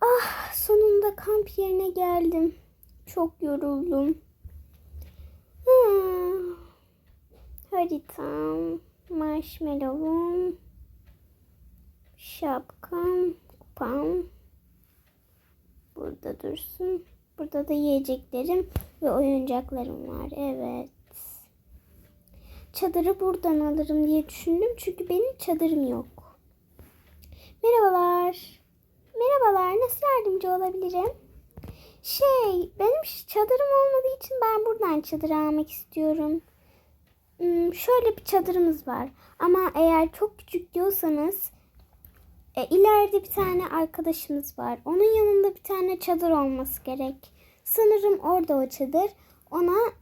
Ah sonunda kamp yerine geldim. Çok yoruldum. Hmm. Haritam, marshmallow'um, şapkam, kupam. Burada dursun. Burada da yiyeceklerim ve oyuncaklarım var. Evet. Çadırı buradan alırım diye düşündüm. Çünkü benim çadırım yok. Merhabalar. Merhabalar. Nasıl yardımcı olabilirim? Şey, benim çadırım olmadığı için ben buradan çadır almak istiyorum. Hmm, şöyle bir çadırımız var. Ama eğer çok küçük diyorsanız e, ileride bir tane arkadaşımız var. Onun yanında bir tane çadır olması gerek. Sanırım orada o çadır. Ona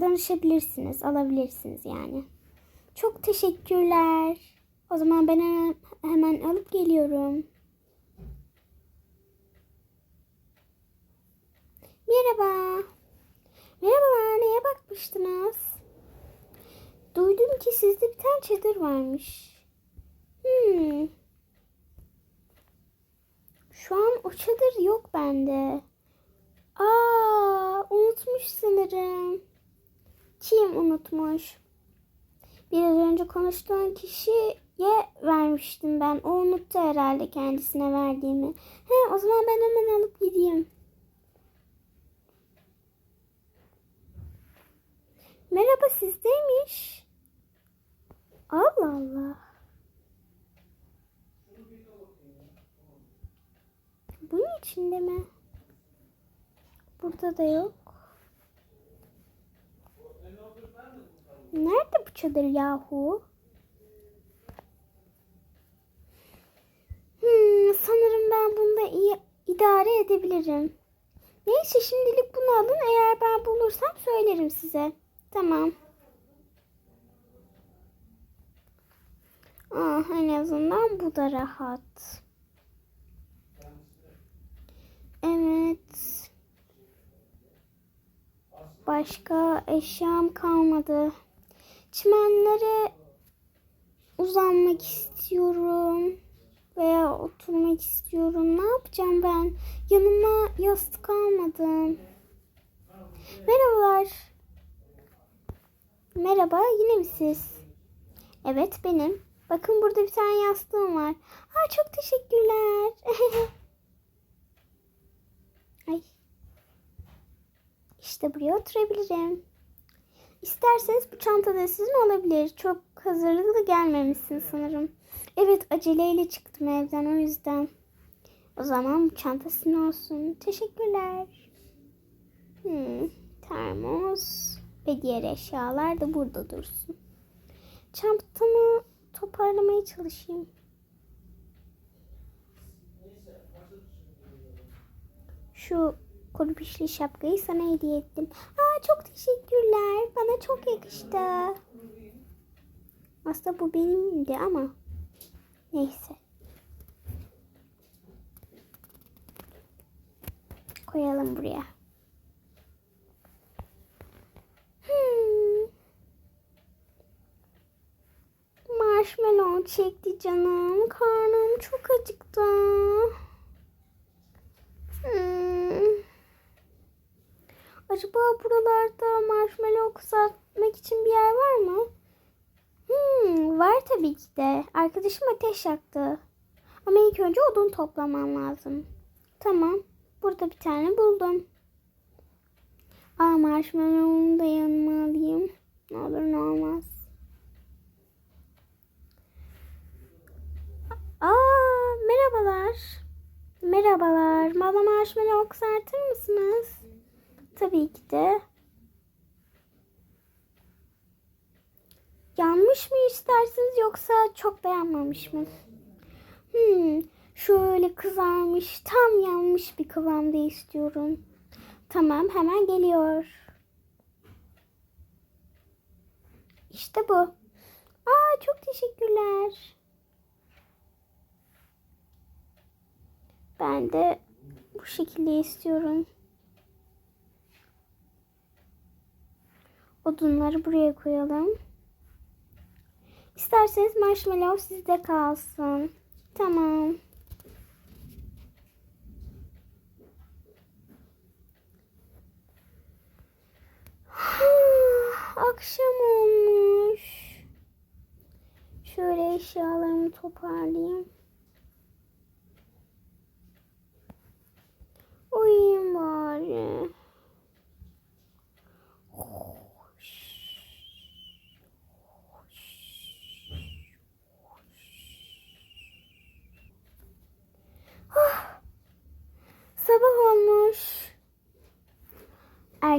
danışabilirsiniz, alabilirsiniz yani. Çok teşekkürler. O zaman ben hemen, hemen alıp geliyorum. Merhaba. Merhabalar, neye bakmıştınız? Duydum ki sizde bir tane çadır varmış. Hmm. Şu an o çadır yok bende. Aa, unutmuş sanırım. Kim unutmuş? Biraz önce konuştuğun kişiye vermiştim ben. O unuttu herhalde kendisine verdiğimi. He, o zaman ben hemen alıp gideyim. Merhaba sizdeymiş. Allah Allah. Bunun içinde mi? Burada da yok. Nerede bu çadır yahu? Hmm, sanırım ben bunda iyi idare edebilirim. Neyse şimdilik bunu alın. Eğer ben bulursam söylerim size. Tamam. Ah, en azından bu da rahat. Evet. Başka eşyam kalmadı. Çimenlere uzanmak istiyorum. Veya oturmak istiyorum. Ne yapacağım ben? Yanıma yastık almadım. Merhabalar. Merhaba, yine mi siz? Evet, benim. Bakın burada bir tane yastığım var. Aa, çok teşekkürler. Ay. İşte buraya oturabilirim. İsterseniz bu çanta da sizin olabilir. Çok hazırlıklı gelmemişsin sanırım. Evet, aceleyle çıktım evden o yüzden. O zaman bu çanta sizin olsun. Teşekkürler. Hmm, termos ve diğer eşyalar da burada dursun. Çantamı toparlamaya çalışayım. Şu kuru pişli şapkayı sana hediye ettim. Aa çok teşekkürler. Bana çok yakıştı. Aslında bu benimdi ama neyse. Koyalım buraya. Hmm. Marshmallow çekti canım. Karnım çok acıktı. Hmm. Acaba buralarda marshmallow kızartmak için bir yer var mı? Hmm, var tabii ki de. Arkadaşım ateş yaktı. Ama ilk önce odun toplamam lazım. Tamam. Burada bir tane buldum. Aa marshmallow'umu da yanıma alayım. Ne olur ne olmaz. Aa merhabalar. Merhabalar. Bana marshmallow kızartır mısınız? Tabii ki de. Yanmış mı istersiniz yoksa çok beğenmemiş mi? Hmm, şöyle kızarmış, tam yanmış bir kıvamda istiyorum. Tamam, hemen geliyor. İşte bu. Aa, çok teşekkürler. Ben de bu şekilde istiyorum. Odunları buraya koyalım. İsterseniz marshmallow sizde kalsın. Tamam. Akşam olmuş. Şöyle eşyalarımı toparlayayım.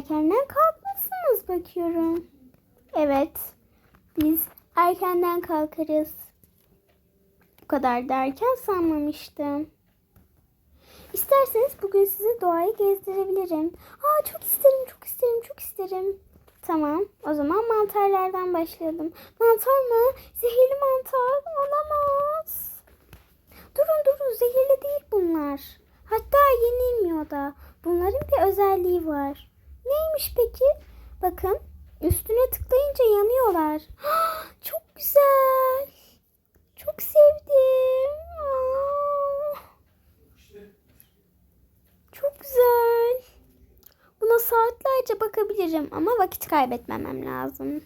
Erkenden kalkmışsınız bakıyorum. Evet. Biz erkenden kalkarız. Bu kadar da erken sanmamıştım. İsterseniz bugün size doğayı gezdirebilirim. Aa çok isterim, çok isterim, çok isterim. Tamam, o zaman mantarlardan başlayalım. Mantar mı? Zehirli mantar. Olamaz. Durun durun, zehirli değil bunlar. Hatta yenilmiyor da. Bunların bir özelliği var. Neymiş peki? Bakın, üstüne tıklayınca yanıyorlar. Çok güzel. Çok sevdim. Çok güzel. Buna saatlerce bakabilirim ama vakit kaybetmemem lazım.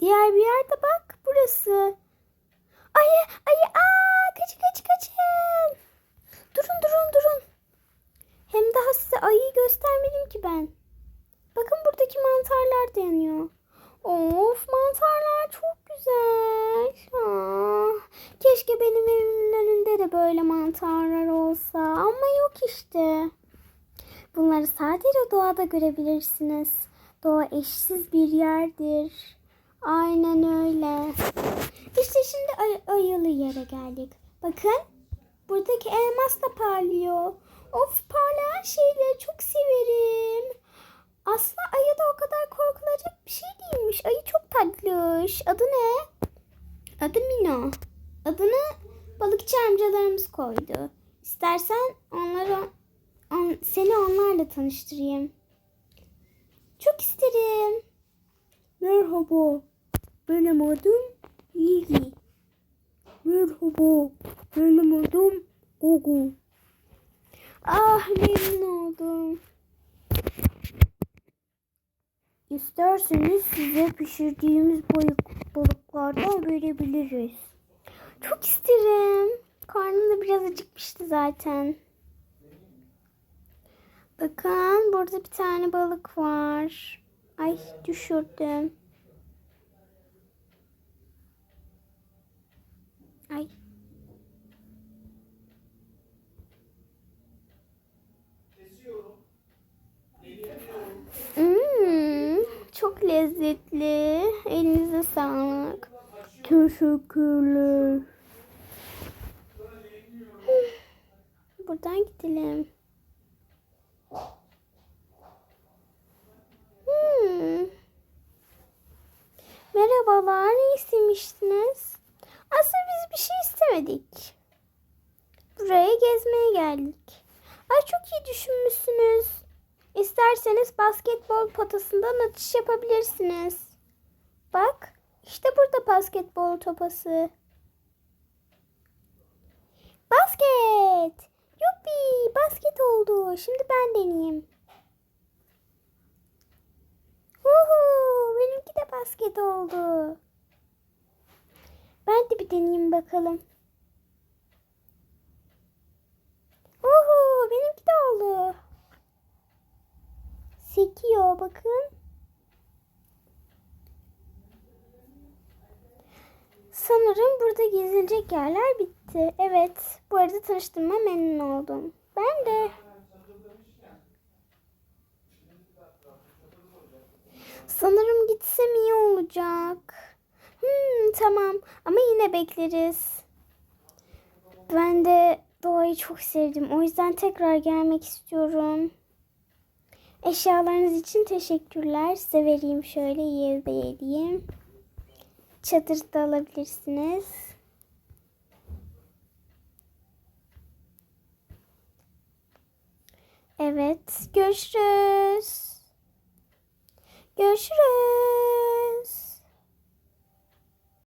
Diğer bir yerde bak burası. Ayı, ayı, aa, kaç kaç kaçın. Durun durun durun. Hem daha size ayıyı göstermedim ki ben. Bakın buradaki mantarlar da yanıyor. Of mantarlar çok güzel. Aa, keşke benim evimin önünde de böyle mantarlar olsa ama yok işte. Bunları sadece doğada görebilirsiniz. Doğa eşsiz bir yerdir. Aynen öyle. İşte şimdi ay- ayılı yere geldik. Bakın buradaki elmas da parlıyor. Of parlayan şeyleri çok severim. Aslında ayı da o kadar korkulacak bir şey değilmiş. Ayı çok tatlış. Adı ne? Adı Mino. Adını balıkçı amcalarımız koydu. İstersen onları on, seni onlarla tanıştırayım. Çok isterim. Merhaba. Benim adım Lili. Merhaba. Benim adım Gugu. Ah memnun oldum. İsterseniz size pişirdiğimiz balık, balıklardan verebiliriz. Çok isterim. Karnım da biraz acıkmıştı zaten. Bakın burada bir tane balık var. Ay düşürdüm. Ay. Hmm, lezzetli. Elinize sağlık. Teşekkürler. Buradan gidelim. Hmm. Merhabalar, ne istemiştiniz? Aslında biz bir şey istemedik. Buraya gezmeye geldik. Ay çok iyi düşünmüşsünüz. İsterseniz basketbol potasından atış yapabilirsiniz. Bak, işte burada basketbol topası. Basket! Yuppi! Basket oldu. Şimdi ben deneyeyim. Uhu! Benimki de basket oldu. Ben de bir deneyeyim bakalım. Uhu! Benimki de oldu. Sekiyor bakın. Sanırım burada gezilecek yerler bitti. Evet. Bu arada tanıştığıma memnun oldum. Ben de. Sanırım gitsem iyi olacak. Hmm, tamam ama yine bekleriz. Ben de doğayı çok sevdim. O yüzden tekrar gelmek istiyorum. Eşyalarınız için teşekkürler. Size vereyim şöyle yerde yediğim. Çadırda alabilirsiniz. Evet. Görüşürüz. Görüşürüz.